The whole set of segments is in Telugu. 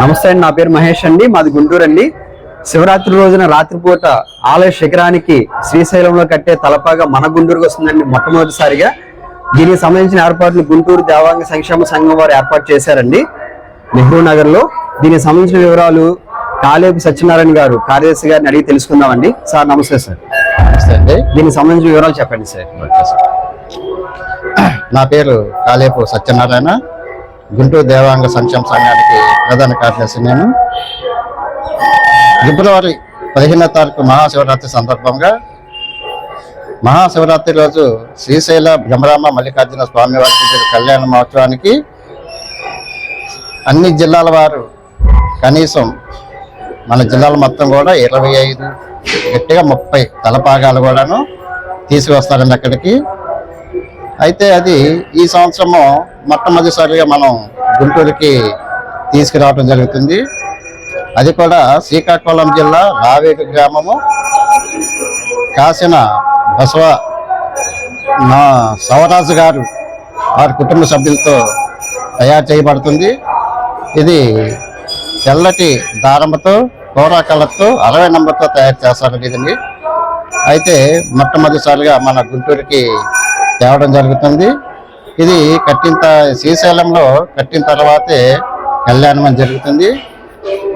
నమస్తే అండి నా పేరు మహేష్ అండి మాది గుంటూరు అండి. శివరాత్రి రోజున రాత్రిపూట ఆలయ శిఖరానికి శ్రీశైలంలో కట్టే తలపాగా మన గుంటూరుకు వస్తుందండి మొట్టమొదటిసారిగా. దీనికి సంబంధించిన ఏర్పాట్లు గుంటూరు దేవాంగ సంక్షేమ సంఘం వారు ఏర్పాటు చేశారండి. నెహ్రూ నగర్లో దీనికి సంబంధించిన వివరాలు కాలేపు సత్యనారాయణ గారు కార్యదర్శి గారిని అడిగి తెలుసుకుందామండి. సార్ నమస్తే సార్. నమస్తే అండి. దీనికి సంబంధించిన వివరాలు చెప్పండి సార్. నా పేరు కాలేపు సత్యనారాయణ. గుంటూరు దేవాంగ సంక్షేమ సంఘానికి ప్రధాన కార్యదర్శి నేను. ఫిబ్రవరి పదిహేనో తారీఖు మహాశివరాత్రి సందర్భంగా మహాశివరాత్రి రోజు శ్రీశైల బ్రహ్మరామ మల్లికార్జున స్వామివారి కళ్యాణ మహోత్సవానికి అన్ని జిల్లాల వారు కనీసం మన జిల్లాల మొత్తం కూడా ఇరవై ఐదు గట్టిగా ముప్పై తలపాగాలు కూడాను తీసుకువస్తారండి అక్కడికి అయితే అది ఈ సంవత్సరము మొట్టమొదటిసారిగా మనం గుంటూరుకి తీసుకురావడం జరుగుతుంది. అది కూడా శ్రీకాకుళం జిల్లా రావేడు గ్రామము. కాసిన బసవ నా సవరాజు గారు వారి కుటుంబ సభ్యులతో తయారు చేయబడుతుంది. ఇది తెల్లటి దారంతో కోరా కలర్తో అరవై నంబర్తో తయారు చేస్తారు ఇదండి అయితే మొట్టమొదటిసారిగా మన గుంటూరుకి తేవడం జరుగుతుంది. ఇది కట్టిన శ్రీశైలంలో కట్టిన తర్వాతే కళ్యాణం జరుగుతుంది.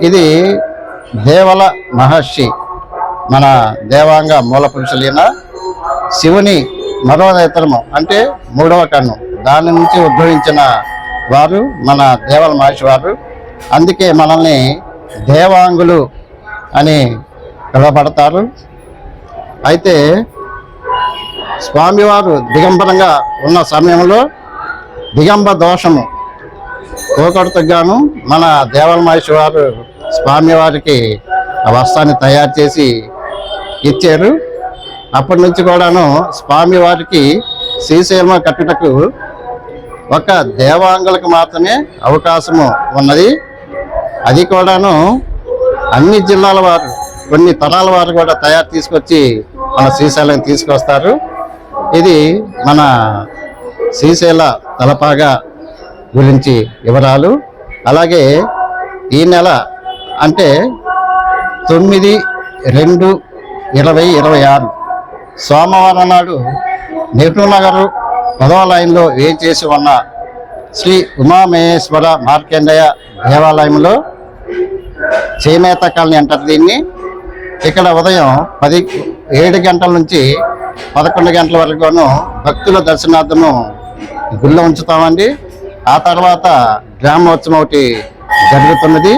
ఇది దేవల మహర్షి మన దేవాంగ మూల పురుషులైన శివుని మరో నేత్రము అంటే మూడవ కన్ను. దాని నుంచి ఉద్భవించిన వారు మన దేవల మహర్షి వారు. అందుకే మనల్ని దేవాంగులు అని పిలువబడతారు. అయితే స్వామివారు దిగంబరంగా ఉన్న సమయంలో దిగంబ దోషము పోగొడతకు మన దేవల మహేష్ వారు స్వామివారికి ఆ వస్త్రాన్ని తయారు చేసి ఇచ్చారు. అప్పటి నుంచి కూడాను స్వామివారికి శ్రీశైలం కట్టుటకు ఒక దేవాంగులకు మాత్రమే అవకాశము ఉన్నది. అది కూడాను అన్ని జిల్లాల వారు కొన్ని తరాల వారు కూడా తయారు తీసుకొచ్చి మన శ్రీశైలం తీసుకొస్తారు. ఇది మన శ్రీశైల తలపాగా గురించి వివరాలు. అలాగే ఈ నెల అంటే తొమ్మిది రెండు ఇరవై ఇరవై ఆరు. సోమవారం నాడు నెహ్రూ నగర్ పదవ లైన్లో ఏం ఉన్న శ్రీ ఉమామహేశ్వర మార్కండేయ దేవాలయంలో చేనేత కాలనీ అంటారు దీన్ని. ఇక్కడ ఉదయం పది ఏడు గంటల నుంచి పదకొండు గంటల వరకును భక్తుల దర్శనార్థము గుళ్ళో ఉంచుతామండి. ఆ తర్వాత గ్రామోత్సవం ఒకటి జరుగుతున్నది.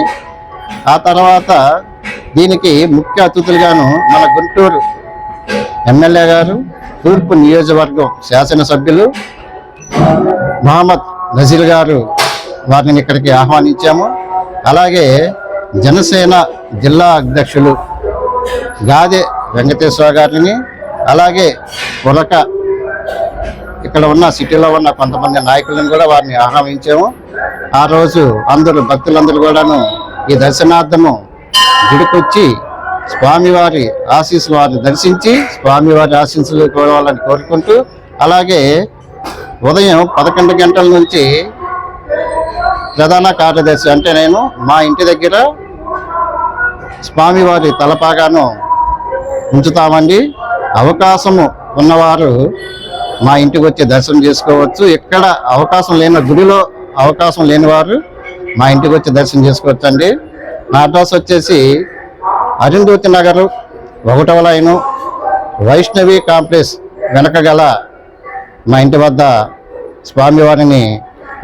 ఆ తర్వాత దీనికి ముఖ్య అతిథులుగాను మన గుంటూరు ఎమ్మెల్యే గారు తూర్పు నియోజకవర్గం శాసనసభ్యులు మహమ్మద్ నజీర్ గారు వారిని ఇక్కడికి ఆహ్వానించాము. అలాగే జనసేన జిల్లా అధ్యక్షులు గాదే వెంకటేశ్వర గారిని అలాగే ఉరక. ఇక్కడ ఉన్న సిటీలో ఉన్న కొంతమంది నాయకులను కూడా వారిని ఆహ్వానించాము. ఆ రోజు అందరూ భక్తులందరూ కూడాను ఈ దర్శనార్థము గుడికొచ్చి స్వామివారి ఆశీస్సులు వారిని దర్శించి స్వామివారి ఆశీస్సులు కోరవాలని కోరుకుంటూ అలాగే ఉదయం పదకొండు గంటల నుంచి ప్రధాన కార్యదర్శి అంటే నేను మా ఇంటి దగ్గర స్వామివారి తలపాగాను ఉంచుతామండి. అవకాశము ఉన్నవారు మా ఇంటికి వచ్చి దర్శనం చేసుకోవచ్చు. ఎక్కడ అవకాశం లేని గుడిలో అవకాశం లేని వారు మా ఇంటికి వచ్చి దర్శనం చేసుకోవచ్చు అండి నా అడ్రస్ వచ్చేసి అరుంధూతి నగరు ఒకటవ లైను వైష్ణవి కాంప్లెక్స్ వెనక గల మా ఇంటి వద్ద స్వామివారిని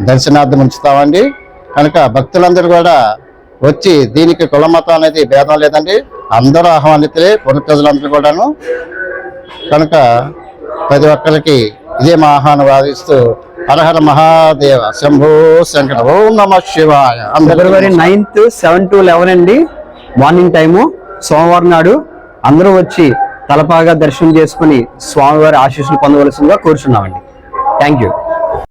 దర్శనార్థం ఉంచుతామండి. కనుక భక్తులందరూ కూడా వచ్చి దీనికి కులమతం అనేది భేదం లేదండి. అందరూ ఆహ్వానితులే పుర ప్రజలందరూ కూడాను. కనుక ప్రతి ఒక్కరికి ఇదే మా ఆహ్వానం వాదిస్తూ హరహర మహాదేవ శంభో శంకర ఓం నమ శివాయ. February ninth seven to eleven అండి. Morning time. సోమవారం నాడు అందరూ వచ్చి తలపాగా దర్శనం చేసుకుని స్వామివారి ఆశీస్సులు పొందవలసిందిగా కోరుచున్నామండి. Thank you.